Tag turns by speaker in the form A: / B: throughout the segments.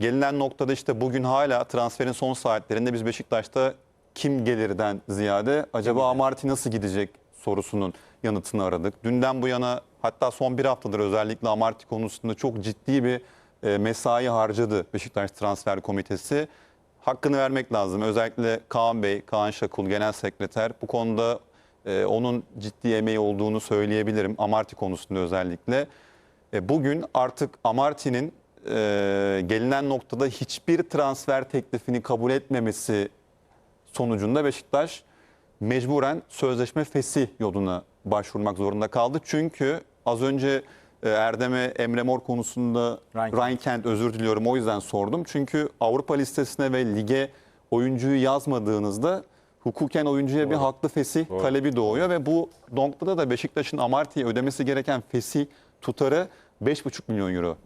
A: gelinen noktada işte bugün hala transferin son saatlerinde biz Beşiktaş'ta kim gelirden ziyade acaba Amarty nasıl gidecek sorusunun yanıtını aradık. Dünden bu yana hatta son bir haftadır özellikle Amarty konusunda çok ciddi bir e, mesai harcadı Beşiktaş Transfer Komitesi. Hakkını vermek lazım. Özellikle Kaan Bey, Kaan Şakul Genel Sekreter bu konuda e, onun ciddi emeği olduğunu söyleyebilirim. Amarty konusunda özellikle. E, bugün artık Amarty'nin e, gelinen noktada hiçbir transfer teklifini kabul etmemesi sonucunda Beşiktaş mecburen sözleşme fesih yoluna başvurmak zorunda kaldı. Çünkü az önce e, Erdem'e Emre Mor konusunda
B: Ryan
A: Ryan Kent özür diliyorum o yüzden sordum. Çünkü Avrupa listesine ve lige oyuncuyu yazmadığınızda hukuken oyuncuya bir haklı fesih talebi doğuyor ve bu noktada da Beşiktaş'ın Amarty'ye ödemesi gereken fesih tutarı 5,5 milyon euro.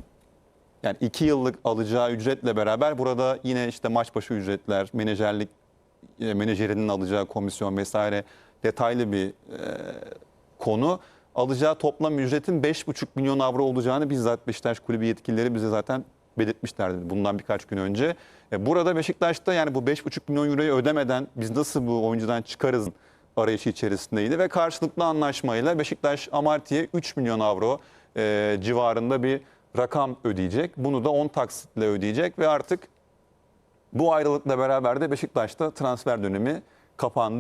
A: Yani iki yıllık alacağı ücretle beraber burada yine işte maç başı ücretler, menajerlik e, menajerinin alacağı komisyon vesaire detaylı bir e, konu. Alacağı toplam ücretin 5,5 milyon avro olacağını bizzat Beşiktaş kulübü yetkilileri bize zaten belirtmişlerdi bundan birkaç gün önce. E, burada Beşiktaş'ta yani bu 5,5 milyon euroyu ödemeden biz nasıl bu oyuncudan çıkarız arayışı içerisindeydi ve karşılıklı anlaşmayla Beşiktaş Amarty'ye 3 milyon avro e, civarında bir rakam ödeyecek. Bunu da 10 taksitle ödeyecek ve artık bu ayrılıkla beraber de Beşiktaş'ta transfer dönemi kapandı.